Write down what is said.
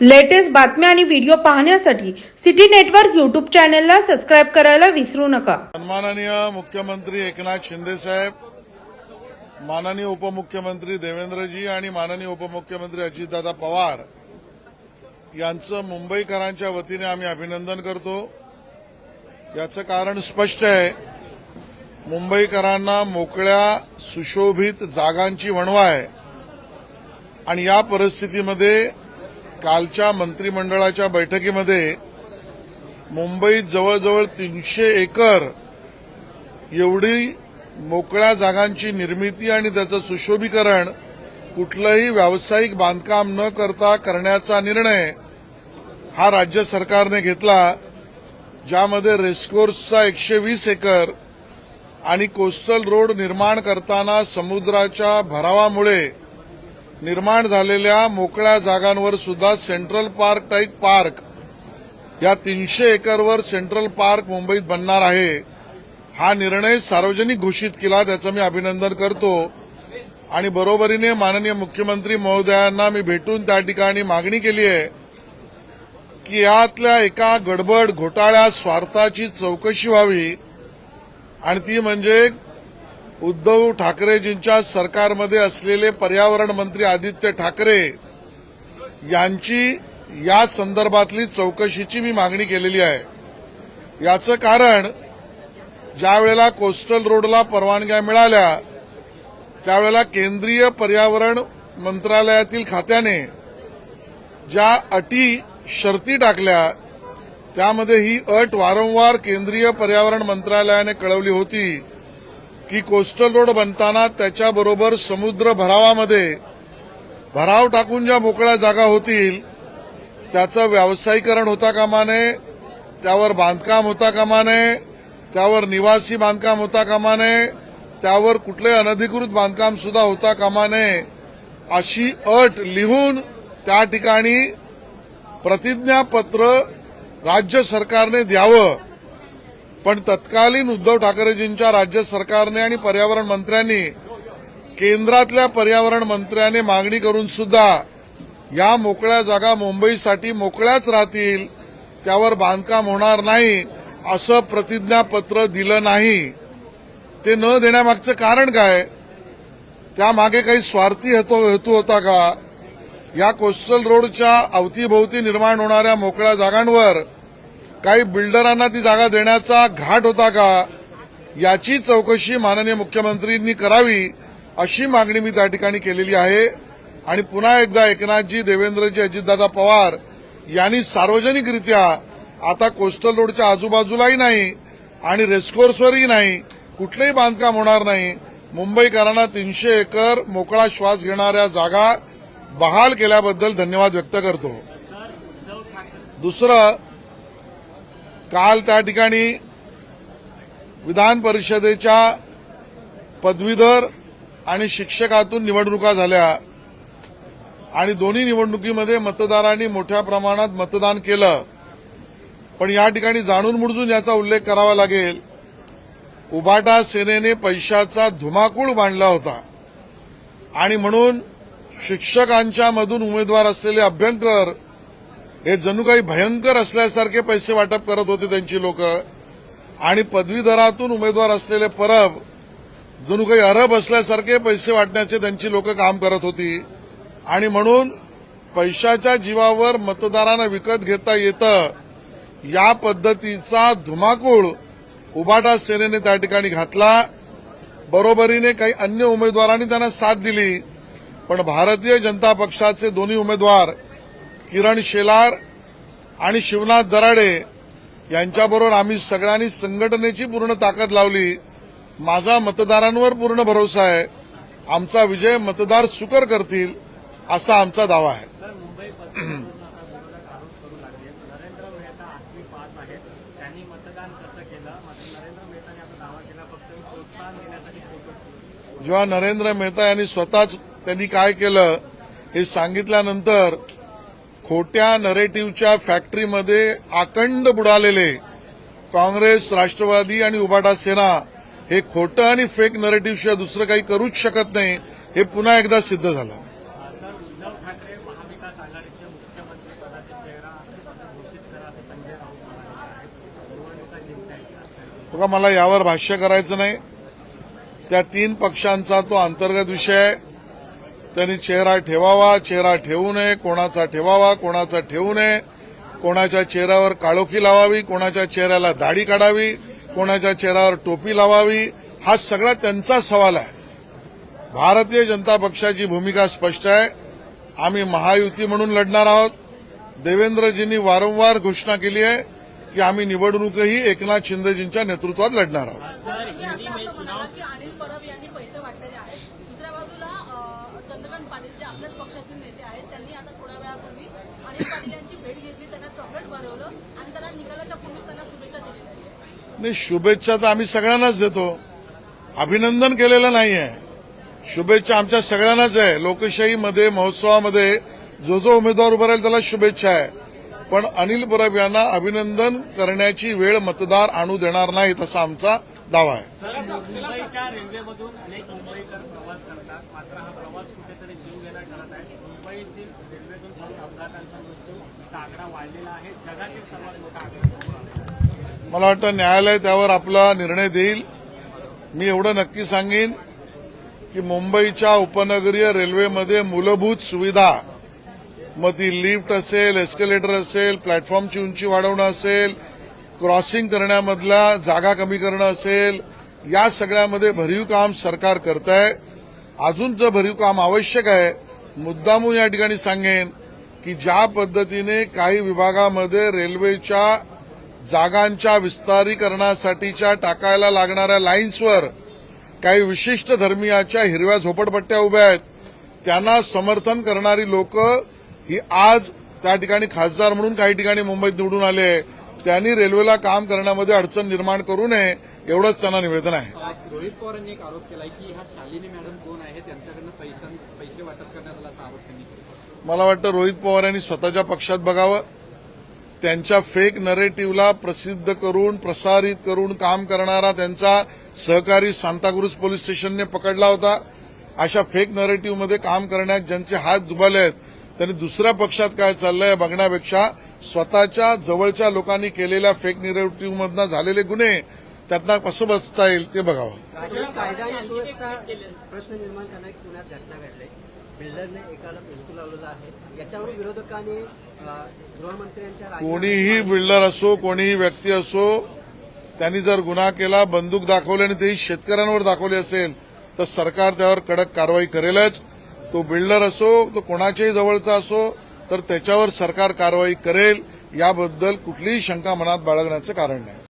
Latest बातम्या आणि video पाहण्यासाठी सिटी नेटवर्क यूट्यूब चॅनलला सबस्क्राईब करायला विसरू नका. सन्माननीय मुख्यमंत्री एकनाथ शिंदे साहेब माननीय उपमुख्यमंत्री देवेंद्रजी आणि माननीय उपमुख्यमंत्री अजितदादा पवार यांचं मुंबईकरांच्या वतीने आम्ही अभिनंदन करतो. याचं कारण स्पष्ट आहे. मुंबईकरांना मोकळ्या सुशोभित जागांची वणवा आहे. आणि या परिस्थितीमध्ये कालच्या मंत्रिमंडळाच्या बैठकीमध्ये मुंबईत जवळजवळ तीनशे एकर एवढी मोकळ्या जागांची निर्मिती आणि त्याचं सुशोभीकरण कुठलंही व्यावसायिक बांधकाम न करता करण्याचा निर्णय हा राज्य सरकारने घेतला ज्यामध्ये रेस्कोर्सचा एकशे वीस एकर आणि कोस्टल रोड निर्माण करताना समुद्राच्या भरावामुळे निर्माण झालेल्या मोकळ्या जागांवर सुद्धा सेंट्रल पार्क टाईप पार्क या तीनशे एकरवर सेंट्रल पार्क मुंबईत बनणार आहे. हा निर्णय सार्वजनिक घोषित केला त्याचं मी अभिनंदन करतो. आणि बरोबरीने माननीय मुख्यमंत्री महोदयांना मी भेटून त्या ठिकाणी मागणी केली आहे की यातल्या एका गडबड घोटाळ्या स्वार्थाची चौकशी व्हावी. आणि ती म्हणजे उद्धव ठाकरेजींच्या सरकारमध्ये असलेले पर्यावरण मंत्री आदित्य ठाकरे यांची या संदर्भातली चौकशीची मी मागणी केलेली आहे. याचं कारण ज्या वेळेला कोस्टल रोडला परवानग्या मिळाल्या त्यावेळेला केंद्रीय पर्यावरण मंत्रालयातील खात्याने ज्या अटी शर्ती टाकल्या त्यामध्ये ही अट वारंवार केंद्रीय पर्यावरण मंत्रालयाने कळवली होती. की कोस्टल रोड बनताना त्याच्याबरोबर समुद्र भरावामध्ये भराव टाकून ज्या मोकळ्या जागा होतील त्याचं व्यावसायीकरण होता कामा नये त्यावर बांधकाम होता कामा नये त्यावर निवासी बांधकाम होता कामा नये त्यावर कुठले अनधिकृत बांधकाम सुद्धा होता कामा नये अशी अट लिहून त्या ठिकाणी प्रतिज्ञापत्र राज्य सरकारने द्यावं. पण तत्कालीन उद्धव ठाकरेजींच्या राज्य सरकारने आणि पर्यावरण मंत्र्यांनी केंद्रातल्या पर्यावरण मंत्र्याने मागणी करून सुद्धा या मोकळ्या जागा मुंबईसाठी मोकळ्याच राहतील त्यावर बांधकाम होणार नाही असं प्रतिज्ञापत्र दिलं नाही. ते न देण्यामागचं कारण काय? त्यामागे काही स्वार्थी हेतू हेतू होता का? या कोस्टल रोडच्या अवतीभोवती निर्माण होणाऱ्या मोकळ्या जागांवर काही बिल्डरांना ती जागा देण्याचा घाट होता का याची चौकशी माननीय मुख्यमंत्रींनी करावी अशी मागणी मी त्या ठिकाणी केलेली आहे. आणि पुन्हा एकदा एकनाथजी देवेंद्रजी अजितदादा पवार यांनी सार्वजनिकरित्या आता कोस्टल रोडच्या आजूबाजूलाही नाही आणि रेस्कोर्सवरही नाही कुठलंही बांधकाम होणार नाही. मुंबईकरांना तीनशे एकर मोकळा श्वास घेणाऱ्या जागा बहाल केल्याबद्दल धन्यवाद व्यक्त करतो. दुसरं काल त्या ठिकाणी विधान परिषदेच्या पदवीधर आणि शिक्षकातून निवडणुका झाल्या. आणि दोन्ही निवडणुकीमध्ये मतदारांनी मोठ्या प्रमाणात मतदान केलं. पण या ठिकाणी जाणून मुडजून याचा उल्लेख करावा लागेल. उबाटा सेनेने पैशाचा धुमाकूळ बांधला होता. आणि म्हणून शिक्षकांच्या मधून उमेदवार असलेले अभ्यंकर हे जणू काही भयंकर असल्यासारखे पैसे वाटप करत होते त्यांची लोक. आणि पदवीधरातून उमेदवार असलेले परब जणू काही अरब असल्यासारखे पैसे वाटण्याचे त्यांची लोक काम करत होती. आणि म्हणून पैशाच्या जीवावर मतदारांना विकत घेता येतं या पद्धतीचा धुमाकूळ उबाटा सेनेने त्या ठिकाणी घातला. बरोबरीने काही अन्य उमेदवारांनी त्यांना साथ दिली. पण भारतीय जनता पक्षाचे दोन्ही उमेदवार किरण शेलार आणि शिवनाथ दराडे यांच्याबरोबर आम्ही सगळ्यांनी संघटनेची पूर्ण ताकद लावली. माझा मतदारांवर पूर्ण भरोसा आहे. आमचा विजय मतदार सुकर करतील असा आमचा दावा आहे. जेव्हा नरेंद्र मेहता यांनी स्वतःच त्यांनी काय केलं हे सांगितल्यानंतर खोट्या नरेटिव्हच्या फॅक्टरीमध्ये आकंड बुडालेले काँग्रेस राष्ट्रवादी आणि उभाटा सेना हे खोटं आणि फेक नरेटिव्हशिवाय दुसरं काही करूच शकत नाही हे पुन्हा एकदा सिद्ध झालं. बघा मला यावर भाष्य करायचं नाही. त्या तीन पक्षांचा तो अंतर्गत विषय आहे. त्यांनी चेहरा ठेवावा चेहरा ठेवू नये कोणाचा ठेवावा कोणाचा ठेवू नये. कोणाच्या चेहऱ्यावर काळोखी लावावी कोणाच्या चेहऱ्याला दाढी काढावी कोणाच्या चेहऱ्यावर टोपी लावावी हा सगळा त्यांचा सवाल आहे. भारतीय जनता पक्षाची भूमिका स्पष्ट आहे. आम्ही महायुती म्हणून लढणार आहोत. देवेंद्रजींनी वारंवार घोषणा केली आहे की आम्ही निवडणूकही एकनाथ शिंदेजींच्या नेतृत्वात लढणार आहोत सर हिंदी में असं म्हणाला की अनिल परब यांनी पैसे वाटलेले आहेत दुसऱ्या बाजूला अं, चंद्रकांत पाटील जे आपल्याच पक्षाचे नेते आहेत त्यांनी आता थोड्या वेळापूर्वी अनिल पाटील यांची भेट घेतली त्यांना चॉकलेट भरवलं आणि त्यांना निकालाच्या पूर्वी त्यांना शुभेच्छा दिलेल्या आहेत नाही शुभेच्छा तर आम्ही सगळ्यांनाच देतो. अभिनंदन केलेलं नाहीये. शुभेच्छा आमच्या सगळ्यांनाच आहे. लोकशाहीमध्ये महोत्सवामध्ये जो जो उमेदवार उभा राहील त्याला शुभेच्छा आहे. पण अनिल परब यांना अभिनंदन करण्याची वेळ मतदार आणू देणार नाहीत असा आमचा दावा आहे. रेल्वेमधून अनेक मुंबईकर प्रवास करतात. मात्र हा प्रवास कुठेतरी जीव ठरत आहे. मुंबईतील मला वाटतं न्यायालय त्यावर आपला निर्णय देईल. मी एवढं नक्की सांगेन की मुंबईच्या उपनगरीय रेल्वेमध्ये मूलभूत सुविधा मग ती लिफ्ट असेल एस्केलेटर असेल प्लॅटफॉर्मची उंची वाढवणं असेल क्रॉसिंग करण्यामधल्या जागा कमी करणं असेल या सगळ्यामध्ये भरीव काम सरकार करत आहे अजून जर भरीव काम आवश्यक आहे मुद्दामून या ठिकाणी सांगेन की ज्या पद्धतीने काही विभागामध्ये रेल्वेच्या जागांच्या विस्तारीकरणासाठीच्या टाकायला लागणाऱ्या लाईन्सवर काही विशिष्ट धर्मियाच्या हिरव्या झोपडपट्ट्या उभ्या आहेत त्यांना समर्थन करणारी लोक ही आज त्या ठिकाणी खासदार म्हणून काही ठिकाणी मुंबईत निवडून आले त्यांनी रेल्वेला काम करण्यामध्ये अडचण निर्माण करू नये एवढंच त्यांना निवेदन आहे. रोहित पवारांनी एक आरोप केलाय की हा शालिनी मॅडम कोण आहे त्यांच्याकडनं पैसे वाटप करण्यात आला असा आरोप त्यांनी मला वाटतं रोहित पवार यांनी स्वतःच्या पक्षात बघावं. त्यांच्या फेक नरेटिव्हला प्रसिद्ध करून प्रसारित करून काम करणारा त्यांचा सहकारी सांताक्रुज पोलीस स्टेशनने पकडला होता. अशा फेक नरेटिव्हमध्ये काम करण्यात ज्यांचे हात दुबाले आहेत त्यांनी दुसऱ्या पक्षात काय चाललंय बघण्यापेक्षा स्वतःच्या जवळच्या लोकांनी केलेल्या फेक नरेटिव्हमधनं झालेले गुन्हे त्यांना कसं बसता येईल ते बघावं. बिल्डरने एकाला पिस्तूल लावलेला आहे. याच्यावर विरोधकांनी गृहमंत्र्यांच्या कोणीही बिल्डर असो कोणीही व्यक्ती असो त्यांनी जर गुन्हा केला बंदूक दाखवली आणि तेही शेतकऱ्यांवर दाखवली असेल तर सरकार त्यावर कडक कारवाई करेलच. तो बिल्डर असो तो कोणाच्याही जवळचा असो तर त्याच्यावर सरकार कारवाई करेल. याबद्दल कुठलीही शंका मनात बाळगण्याचं कारण नाही.